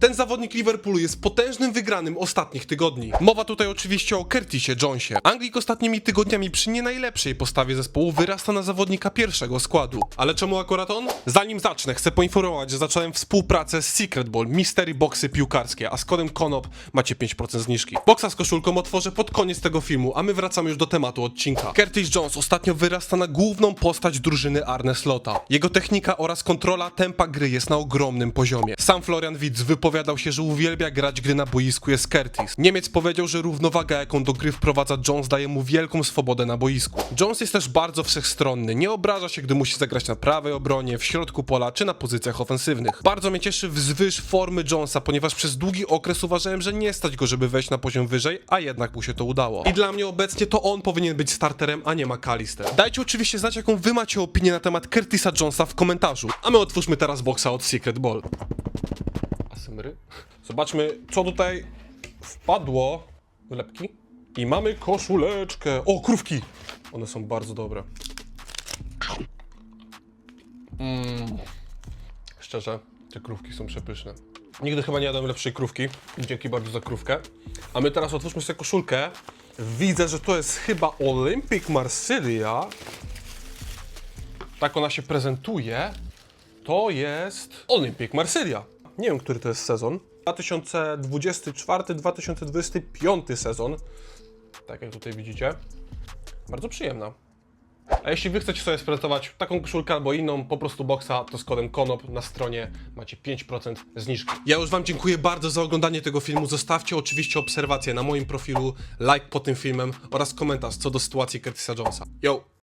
Ten zawodnik Liverpoolu jest potężnym wygranym ostatnich tygodni. Mowa tutaj oczywiście o Curtisie Jonesie. Anglik ostatnimi tygodniami przy nie najlepszej postawie zespołu wyrasta na zawodnika pierwszego składu. Ale czemu akurat on? Zanim zacznę, chcę poinformować, że zacząłem współpracę z Secret Ball, Mystery Boxy piłkarskie, a z kodem KONOP macie 5% zniżki. Boksa z koszulką otworzę pod koniec tego filmu, a my wracamy już do tematu odcinka. Curtis Jones ostatnio wyrasta na główną postać drużyny Arne Slota. Jego technika oraz kontrola tempa gry jest na ogromnym poziomie. Sam Florian Widz wypowiadał się, że uwielbia grać gry na boisku jest Curtis. Niemiec powiedział, że równowaga jaką do gry wprowadza Jones daje mu wielką swobodę na boisku. Jones jest też bardzo wszechstronny, nie obraża się, gdy musi zagrać na prawej obronie, w środku pola czy na pozycjach ofensywnych. Bardzo mnie cieszy wzwyż formy Jonesa, ponieważ przez długi okres uważałem, że nie stać go, żeby wejść na poziom wyżej, a jednak mu się to udało. I dla mnie obecnie to on powinien być starterem, a nie McAllister. Dajcie oczywiście znać, jaką wy macie opinię na temat Curtisa Jonesa w komentarzu. A my otwórzmy teraz boksa od Secret Ball. Asymry. Zobaczmy, co tutaj wpadło. Lepki. I mamy koszuleczkę. O, krówki! One są bardzo dobre. Mm. Szczerze, te krówki są przepyszne. Nigdy chyba nie jadłem lepszej krówki. Dzięki bardzo za krówkę. A my teraz otwórzmy sobie koszulkę. Widzę, że to jest chyba Olympic Marsylia. Tak ona się prezentuje. To jest Olympic Marsylia. Nie wiem, który to jest sezon. 2024-2025 sezon. Tak jak tutaj widzicie. Bardzo przyjemna. A jeśli wy chcecie sobie sprezenować taką koszulkę albo inną, po prostu boksa, to z kodem KONOP na stronie macie 5% zniżki. Ja już wam dziękuję bardzo za oglądanie tego filmu. Zostawcie oczywiście obserwację na moim profilu, like pod tym filmem oraz komentarz co do sytuacji Curtisa Jonesa. Yo!